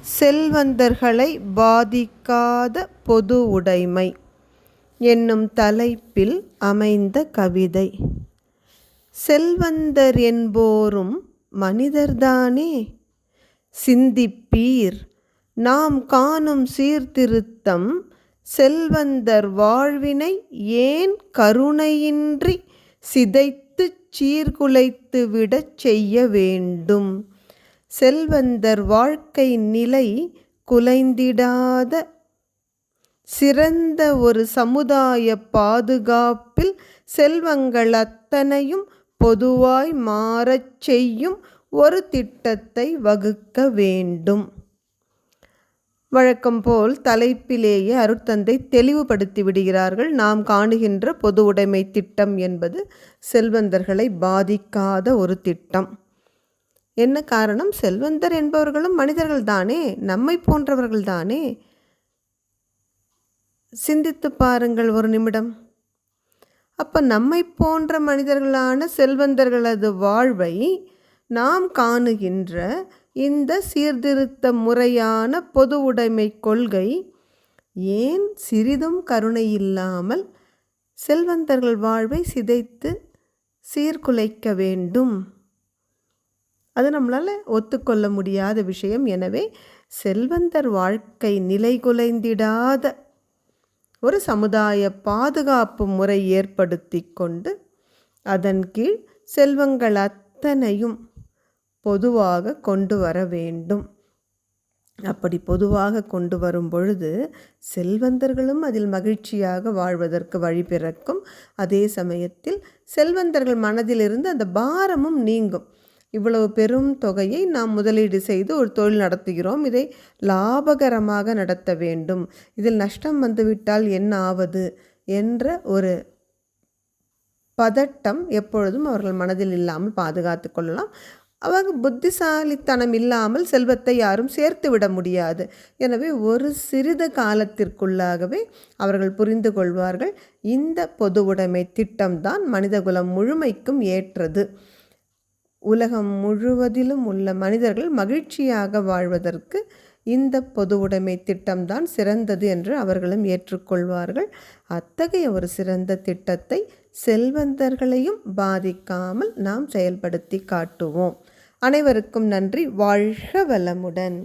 செல்வந்தர்களை பாதிக்காத பொது உடைமை என்னும் தலைப்பில் அமைந்த கவிதை. செல்வந்தர் என்போரும் மனிதர்தானே? சிந்திப்பீர். நாம் காணும் சீர்திருத்தம் செல்வந்தர் வாழ்வினை ஏன் கருணையின்றி சிதைத்து சீர்குலைத்து விடச் செய்ய வேண்டும்? செல்வந்தர் வாழ்க்கை நிலை குலைந்திடாத சிறந்த ஒரு சமுதாய பாதுகாப்பில் செல்வங்கள் அத்தனையும் பொதுவாய் மாறச் செய்யும் ஒரு திட்டத்தை வகுக்க வேண்டும். வழக்கம் போல் தலைப்பிலேயே அருட்தந்தை தெளிவுபடுத்தி விடுகிறார்கள். நாம் காணுகின்ற பொது உடைமை திட்டம் என்பது செல்வந்தர்களை பாதிக்காத ஒரு திட்டம். என்ன காரணம்? செல்வந்தர் என்பவர்களும் மனிதர்கள் தானே நம்மை போன்றவர்கள் தானே சிந்தித்து பாருங்கள் ஒரு நிமிடம். அப்போ நம்மை போன்ற மனிதர்களான செல்வந்தர்களது வாழ்வை நாம் காணுகின்ற இந்த சீர்திருத்த முறையான பொது உடைமை கொள்கை ஏன் சிறிதும் கருணை இல்லாமல் செல்வந்தர்கள் வாழ்வை சிதைத்து சீர்குலைக்க வேண்டும்? அது நம்மளால் ஒத்துக்கொள்ள முடியாத விஷயம். எனவே செல்வந்தர் வாழ்க்கை நிலை குலைந்திடாத ஒரு சமுதாய பாதுகாப்பு முறை ஏற்படுத்தி கொண்டு அதன் கீழ் செல்வங்கள் அத்தனையும் பொதுவாக கொண்டு வர வேண்டும். அப்படி பொதுவாக கொண்டு வரும் பொழுது செல்வந்தர்களும் அதில் மகிழ்ச்சியாக வாழ்வதற்கு வழி பிறக்கும். அதே சமயத்தில் செல்வந்தர்கள் மனதிலிருந்து அந்த பாரமும் நீங்கும். இவ்வளவு பெரும் தொகையை நாம் முதலீடு செய்து ஒரு தொழில் நடத்துகிறோம். இதை லாபகரமாக நடத்த வேண்டும். இதில் நஷ்டம் வந்துவிட்டால் என்ன ஆவது என்ற ஒரு பதட்டம் எப்பொழுதும் அவர்கள் மனதில் இல்லாமல் பாதுகாத்து கொள்ளலாம். அவங்க புத்திசாலித்தனம் இல்லாமல் செல்வத்தை யாரும் சேர்த்து விட முடியாது. எனவே ஒரு சிறிது காலத்திற்குள்ளாகவே அவர்கள் புரிந்து கொள்வார்கள். இந்த பொது உடைமை திட்டம்தான் மனிதகுலம் முழுமைக்கும் ஏற்றது. உலகம் முழுவதிலும் உள்ள மனிதர்கள் மகிழ்ச்சியாக வாழ்வதற்கு இந்த பொது உடைமை திட்டம்தான் சிறந்தது என்று அவர்களும் ஏற்றுக்கொள்வார்கள். அத்தகைய ஒரு சிறந்த திட்டத்தை செல்வந்தர்களையும் பாதிக்காமல் நாம் செயல்படுத்தி காட்டுவோம். அனைவருக்கும் நன்றி. வாழ்க வளமுடன்.